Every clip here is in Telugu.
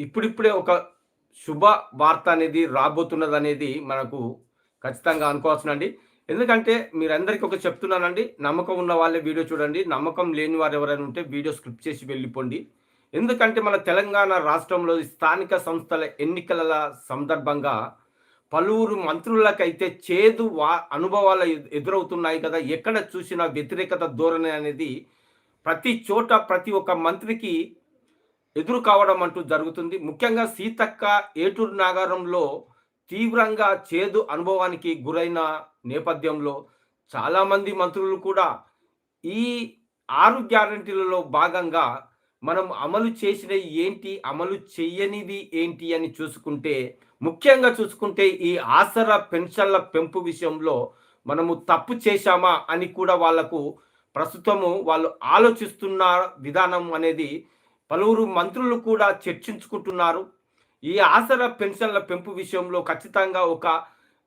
ఇప్పుడిప్పుడే ఒక శుభ వార్త అనేది రాబోతున్నది అనేది మనకు ఖచ్చితంగా అనుకోవచ్చునండి ఎందుకంటే మీరందరికీ ఒక చెప్తున్నానండి నమ్మకం ఉన్న వాళ్ళే వీడియో చూడండి నమ్మకం లేని వారు ఎవరైనా ఉంటే వీడియో స్క్రిప్ట్ చేసి వెళ్ళిపోండి. ఎందుకంటే మన తెలంగాణ రాష్ట్రంలో స్థానిక సంస్థల ఎన్నికల సందర్భంగా పలువురు మంత్రులకైతే చేదు వా అనుభవాలు ఎదురవుతున్నాయి కదా ఎక్కడ చూసినా వ్యతిరేకత ధోరణి అనేది ప్రతి చోట ప్రతి ఒక్క మంత్రికి ఎదురు కావడం అంటూ జరుగుతుంది. ముఖ్యంగా సీతక్క ఏటూరు నాగారంలో తీవ్రంగా చేదు అనుభవానికి గురైన నేపథ్యంలో చాలామంది మంత్రులు కూడా ఈ ఆరు గ్యారంటీలలో భాగంగా మనం అమలు చేసినవి ఏంటి అమలు చేయనివి ఏంటి అని చూసుకుంటే ముఖ్యంగా చూసుకుంటే ఈ ఆసరా పెన్షన్ల పెంపు విషయంలో మనము తప్పు చేశామా అని కూడా వాళ్ళకు ప్రస్తుతము వాళ్ళు ఆలోచిస్తున్న విధానం అనేది పలువురు మంత్రులు కూడా చర్చించుకుంటున్నారు. ఈ ఆసరా పెన్షన్ల పెంపు విషయంలో ఖచ్చితంగా ఒక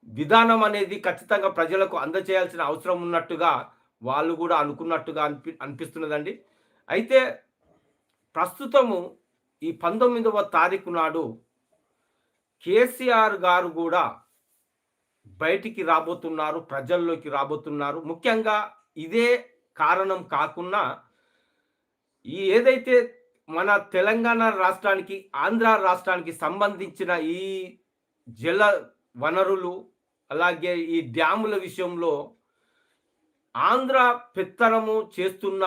విధానం అనేది ఖచ్చితంగా ప్రజలకు అందచేయాల్సిన అవసరం ఉన్నట్టుగా వాళ్ళు కూడా అనుకున్నట్టుగా అనిపి అనిపిస్తున్నదండి. అయితే ప్రస్తుతము ఈ పంతొమ్మిదవ తారీఖు నాడు కేసీఆర్ గారు కూడా బయటికి రాబోతున్నారు ప్రజల్లోకి రాబోతున్నారు. ముఖ్యంగా ఇదే కారణం కాకుండా ఈ ఏదైతే మన తెలంగాణ రాష్ట్రానికి ఆంధ్ర రాష్ట్రానికి సంబంధించిన ఈ జల వనరులు అలాగే ఈ డ్యాముల విషయంలో ఆంధ్ర పెత్తనము చేస్తున్న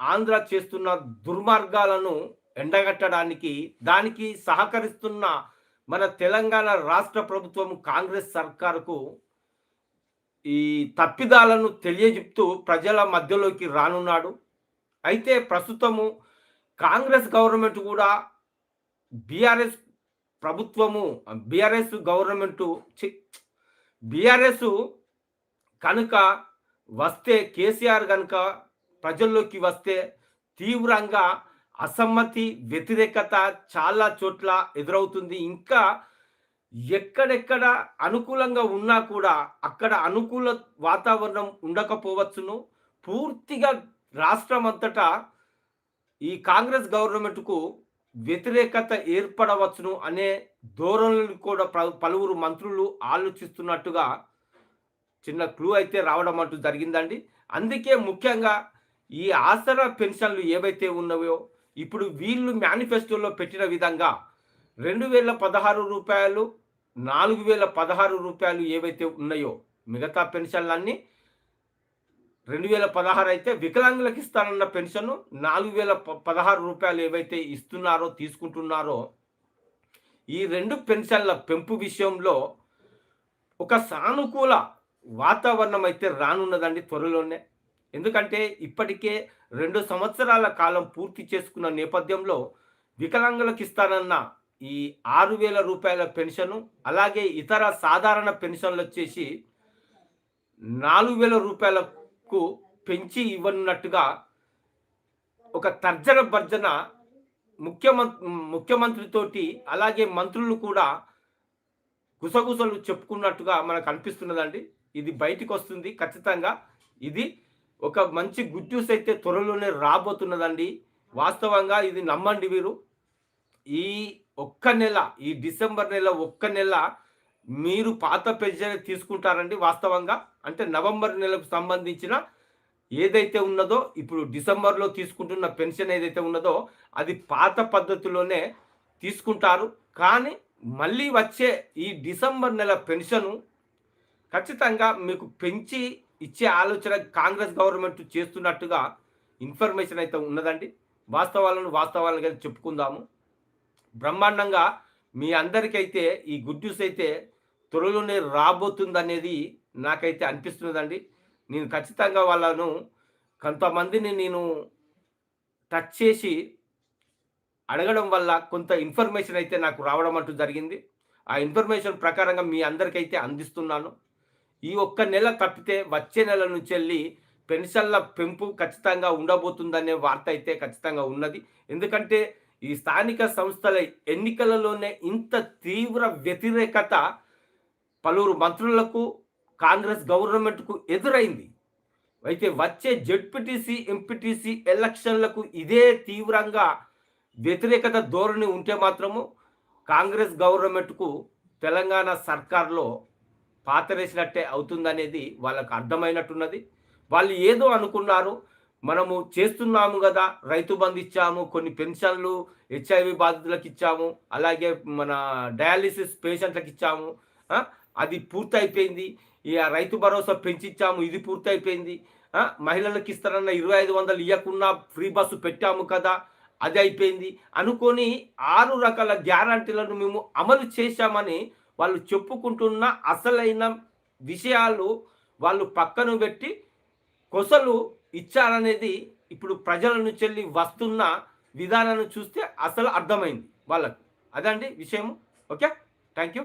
ఆంధ్ర చేస్తున్న దుర్మార్గాలను ఎండగట్టడానికి దానికి సహకరిస్తున్న మన తెలంగాణ రాష్ట్ర ప్రభుత్వం కాంగ్రెస్ సర్కారుకు ఈ తప్పిదాలను తెలియజెప్తూ ప్రజల మధ్యలోకి రానున్నాడు. అయితే ప్రస్తుతము కాంగ్రెస్ గవర్నమెంట్ కూడా బీఆర్ఎస్ ప్రభుత్వము బీఆర్ఎస్ గవర్నమెంట్ బీఆర్ఎస్ కనుక వస్తే కేసీఆర్ కనుక ప్రజల్లోకి వస్తే తీవ్రంగా అసమ్మతి వ్యతిరేకత చాలా చోట్ల ఎదురవుతుంది. ఇంకా ఎక్కడెక్కడ అనుకూలంగా ఉన్నా కూడా అక్కడ అనుకూల వాతావరణం ఉండకపోవచ్చును. పూర్తిగా రాష్ట్రం అంతటా ఈ కాంగ్రెస్ గవర్నమెంట్కు వ్యతిరేకత ఏర్పడవచ్చును అనే ధోరణులు కూడా పలువురు మంత్రులు ఆలోచిస్తున్నట్టుగా చిన్న క్లూ అయితే రావడం అంటూ జరిగిందండి. అందుకే ముఖ్యంగా ఈ ఆసరా పెన్షన్లు ఏవైతే ఉన్నాయో ఇప్పుడు వీళ్ళు మేనిఫెస్టోలో పెట్టిన విధంగా రెండు వేల పదహారు రూపాయలు నాలుగు వేల పదహారు రూపాయలు ఏవైతే ఉన్నాయో మిగతా పెన్షన్లన్నీ రెండు వేల పదహారు అయితే వికలాంగులకు ఇస్తానన్న పెన్షన్ నాలుగు వేల పదహారు రూపాయలు ఏవైతే ఇస్తున్నారో తీసుకుంటున్నారో ఈ రెండు పెన్షన్ల పెంపు విషయంలో ఒక సానుకూల వాతావరణం అయితే రానున్నదండి త్వరలోనే. ఎందుకంటే ఇప్పటికే రెండు సంవత్సరాల కాలం పూర్తి చేసుకున్న నేపథ్యంలో వికలాంగులకు ఇస్తానన్న ఈ ఆరు వేల రూపాయల పెన్షను అలాగే ఇతర సాధారణ పెన్షన్లు వచ్చేసి నాలుగు వేల రూపాయల కు పెంచి ఇవ్వనున్నట్టుగా ఒక తర్జన భర్జన ముఖ్యమంత్రి ముఖ్యమంత్రితోటి అలాగే మంత్రులు కూడా గుసగుసలు చెప్పుకున్నట్టుగా మనకు అనిపిస్తున్నదండి. ఇది బయటికి వస్తుంది ఖచ్చితంగా. ఇది ఒక మంచి గుడ్ న్యూస్ అయితే త్వరలోనే రాబోతున్నదండి. వాస్తవంగా ఇది నమ్మండి వీరు. ఈ ఒక్క నెల ఈ డిసెంబర్ నెల ఒక్క నెల మీరు పాత పెన్షన్ తీసుకుంటారండి వాస్తవంగా. అంటే నవంబర్ నెలకు సంబంధించిన ఏదైతే ఉన్నదో ఇప్పుడు డిసెంబర్లో తీసుకుంటున్న పెన్షన్ ఏదైతే ఉన్నదో అది పాత పద్ధతిలోనే తీసుకుంటారు. కానీ మళ్ళీ వచ్చే ఈ డిసెంబర్ నెల పెన్షను ఖచ్చితంగా మీకు పెంచి ఇచ్చే ఆలోచన కాంగ్రెస్ గవర్నమెంట్ చేస్తున్నట్టుగా ఇన్ఫర్మేషన్ అయితే ఉన్నదండి. వాస్తవాలను వాస్తవాలుగా చెప్పుకుందాము. బ్రహ్మాండంగా మీ అందరికైతే ఈ గుడ్ న్యూస్ అయితే త్వరలోనే రాబోతుందనేది నాకైతే అనిపిస్తున్నదండి. నేను ఖచ్చితంగా వాళ్ళను కొంతమందిని నేను టచ్ చేసి అడగడం వల్ల కొంత ఇన్ఫర్మేషన్ అయితే నాకు రావడం అంటూ జరిగింది. ఆ ఇన్ఫర్మేషన్ ప్రకారంగా మీ అందరికైతే అందిస్తున్నాను. ఈ ఒక్క నెల తప్పితే వచ్చే నెల నుంచి వెళ్ళి పెన్షన్ల పెంపు ఖచ్చితంగా ఉండబోతుందనే వార్త అయితే ఖచ్చితంగా ఉన్నది. ఎందుకంటే ఈ స్థానిక సంస్థల ఎన్నికలలోనే ఇంత తీవ్ర వ్యతిరేకత పలువురు మంత్రులకు కాంగ్రెస్ గవర్నమెంట్కు ఎదురైంది. అయితే వచ్చే జెడ్పీటీసీ ఎంపీటీసీ ఎలక్షన్లకు ఇదే తీవ్రంగా వ్యతిరేకత ధోరణి ఉంటే మాత్రము కాంగ్రెస్ గవర్నమెంట్కు తెలంగాణ సర్కార్లో పాతరేసినట్టే అవుతుందనేది వాళ్ళకు అర్థమైనట్టున్నది. వాళ్ళు ఏదో అనుకున్నారు మనము చేస్తున్నాము కదా రైతు బంధు ఇచ్చాము కొన్ని పెన్షన్లు హెచ్ఐవి బాధితులకు ఇచ్చాము అలాగే మన డయాలిసిస్ పేషెంట్లకు ఇచ్చాము అది పూర్తయిపోయింది. ఇక రైతు భరోసా పెంచిచ్చాము ఇది పూర్తయిపోయింది. మహిళలకు ఇస్తారన్న ఇరవై ఐదు వందలు ఇవ్వకుండా ఫ్రీ బస్సు పెట్టాము కదా అది అయిపోయింది. అనుకొని ఆరు రకాల గ్యారంటీలను మేము అమలు చేశామని వాళ్ళు చెప్పుకుంటున్న అసలైన విషయాలు వాళ్ళు పక్కన పెట్టి కొసలు ఇచ్చారనేది ఇప్పుడు ప్రజల నుంచి వెళ్ళి వస్తున్న విధానాన్ని చూస్తే అసలు అర్థమైంది వాళ్ళకు. అదండి విషయం ఓకే? Thank you